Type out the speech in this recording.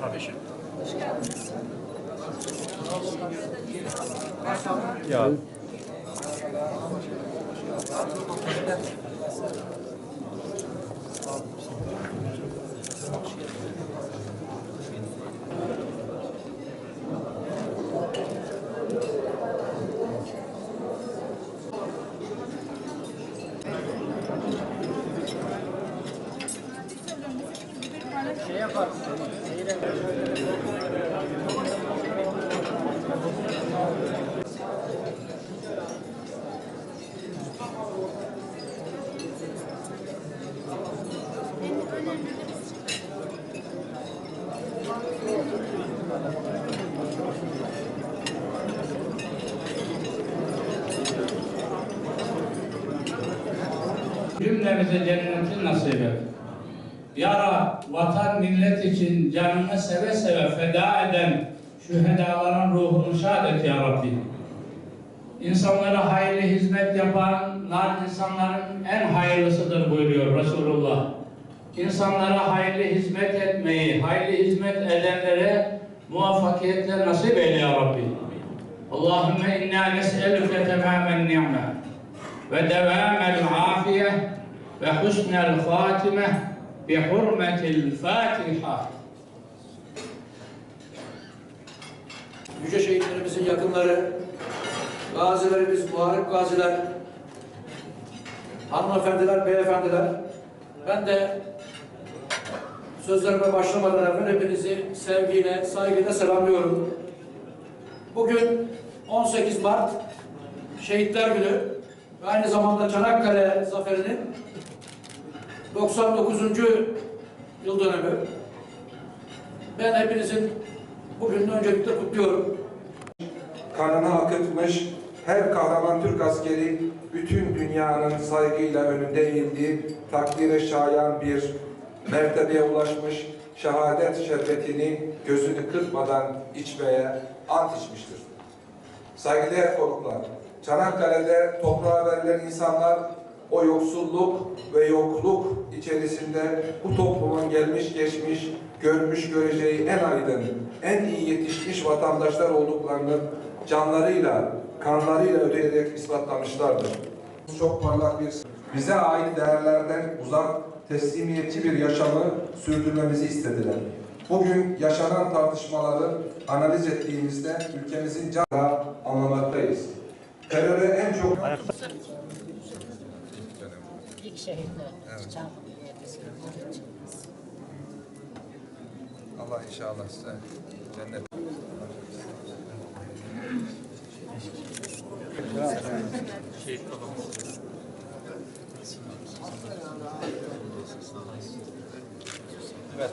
Kardeşim. Ya Cümlemize cenneti nasip et. Ya Rab, vatan millet için canını seve seve feda eden şühedaların ruhunu şad et ya Rabbi. İnsanlara hayırlı hizmet yapanlar insanların en hayırlısıdır buyuruyor Resulullah. İnsanlara hayırlı hizmet etmeyi, hayırlı hizmet edenlere muvaffakiyetler nasip eyle ya Rabbi. Allahümme inna nes'eluke temamen ni'me ve devamel afiye ve husnel fatime hurmetil Fatiha. Yüce şehitlerimizin yakınları, gazilerimiz, muharip gaziler, hanımefendiler, beyefendiler, ben de sözlerime başlamadan evvel hepinizi sevgiyle, saygıyla selamlıyorum. Bugün 18 Mart Şehitler Günü ve aynı zamanda Çanakkale Zaferi'nin 99. yıl dönümü. Ben hepinizin bugününü öncelikle kutluyorum. kanını akıtmış her kahraman Türk askeri bütün dünyanın saygıyla önünde eğildiği takdire şayan bir mertebeye ulaşmış şehadet şerbetini gözünü kırpmadan içmeye ant içmiştir. Saygıdeğer konuklar, Çanakkale'de toprağa verilen insanlar o yoksulluk ve yokluk içerisinde bu toplumun gelmiş geçmiş, görmüş göreceği en aydın, en iyi yetişmiş vatandaşlar olduklarını canlarıyla, kanlarıyla ödeyerek ispatlamışlardır. Çok parlak bir, bize ait değerlerden uzak, teslimiyetçi bir yaşamı sürdürmemizi istediler. Bugün yaşanan tartışmaları analiz ettiğimizde ülkemizin canını anlamaktayız. Teröre en çok İlk şehitler. Allah inşallah size cennet. Şehit babamız. evet.